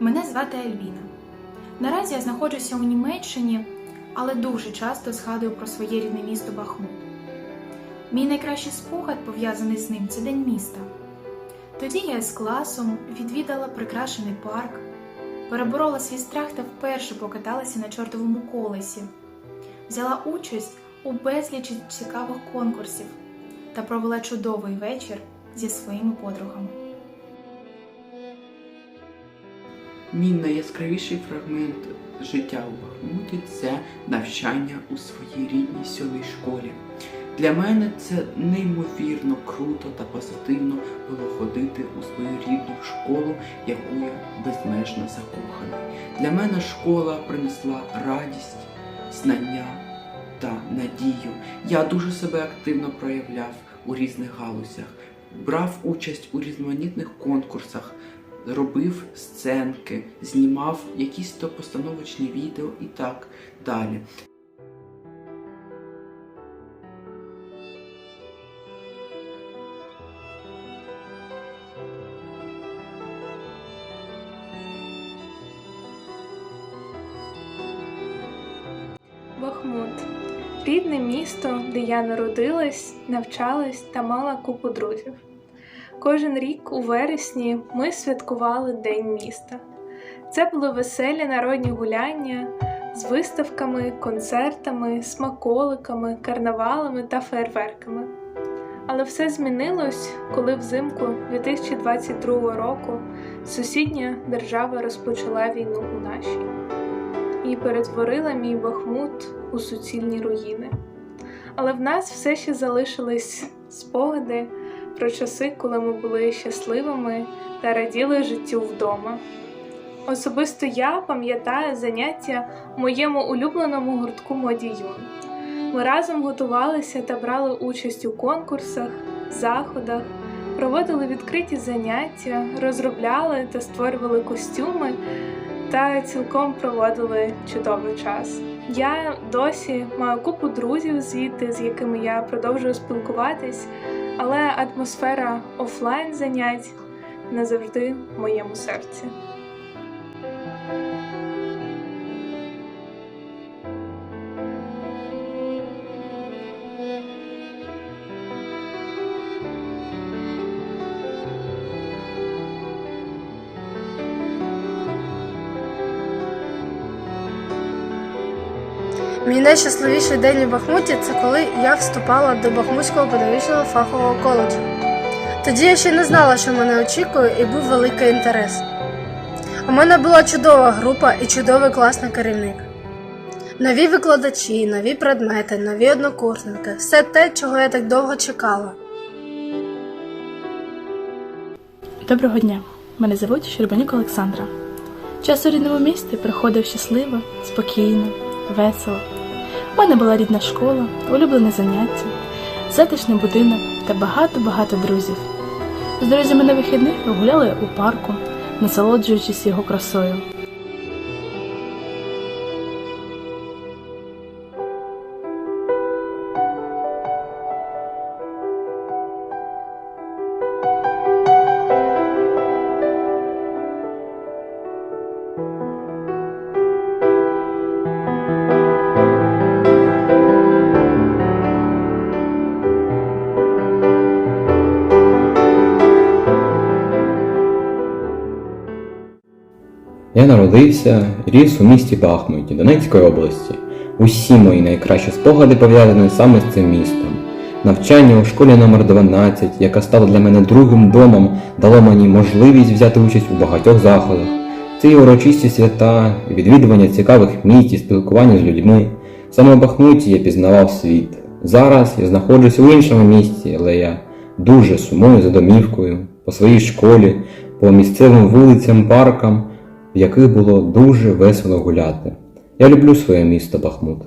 Мене звати Альвіна. Наразі я знаходжуся у Німеччині, але дуже часто згадую про своє рідне місто Бахмут. Мій найкращий спогад, пов'язаний з ним, це день міста. Тоді я з класом відвідала прикрашений парк, переборола свій страх та вперше покаталася на чортовому колесі, взяла участь у безлічі цікавих конкурсів та провела чудовий вечір зі своїми подругами. Мій найяскравіший фрагмент життя у Бахмуті це навчання у своїй рідній сьомій школі. Для мене це неймовірно круто та позитивно було ходити у свою рідну школу, яку я безмежно закоханий. Для мене школа принесла радість, знання та надію. Я дуже себе активно проявляв у різних галузях, брав участь у різноманітних конкурсах, робив сценки, знімав якісь то постановочні відео і так далі. Бахмут рідне місто, де я народилась, навчалась та мала купу друзів. Кожен рік у вересні ми святкували День міста. Це були веселі народні гуляння з виставками, концертами, смаколиками, карнавалами та фейерверками. Але все змінилось, коли взимку 2022 року сусідня держава розпочала війну у нашій і перетворила мій Бахмут у суцільні руїни. Але в нас все ще залишились спогади про часи, коли ми були щасливими та раділи життю вдома. Особисто я пам'ятаю заняття у моєму улюбленому гуртку Модіюн. Ми разом готувалися та брали участь у конкурсах, заходах, проводили відкриті заняття, розробляли та створювали костюми та цілком проводили чудовий час. Я досі маю купу друзів звідти, з якими я продовжую спілкуватись, але атмосфера офлайн занять назавжди в моєму серці. Мій найщасливіший день у Бахмуті це коли я вступала до Бахмутського педагогічного фахового коледжу. Тоді я ще не знала, що мене очікує, і був великий інтерес. У мене була чудова група і чудовий класний керівник. Нові викладачі, нові предмети, нові однокурсники все те, чого я так довго чекала. Доброго дня! Мене звуть Щербанюк Олександра. Час у рідному місті проходив щасливо, спокійно, весело. У мене була рідна школа, улюблене заняття, затишний будинок та багато-багато друзів. З друзями на вихідних гуляли у парку, насолоджуючись його красою. Я народився, ріс у місті Бахмуті Донецької області. Усі мої найкращі спогади пов'язані саме з цим містом. Навчання у школі номер 12 яка стала для мене другим домом, дало мені можливість взяти участь у багатьох заходах. Це і урочисті свята, відвідування цікавих місць і спілкування з людьми. Саме в Бахмуті я пізнавав світ. Зараз я знаходжуся в іншому місці, але я дуже сумую за домівкою, по своїй школі, по місцевим вулицям, паркам в яких було дуже весело гуляти. Я люблю своє місто Бахмут.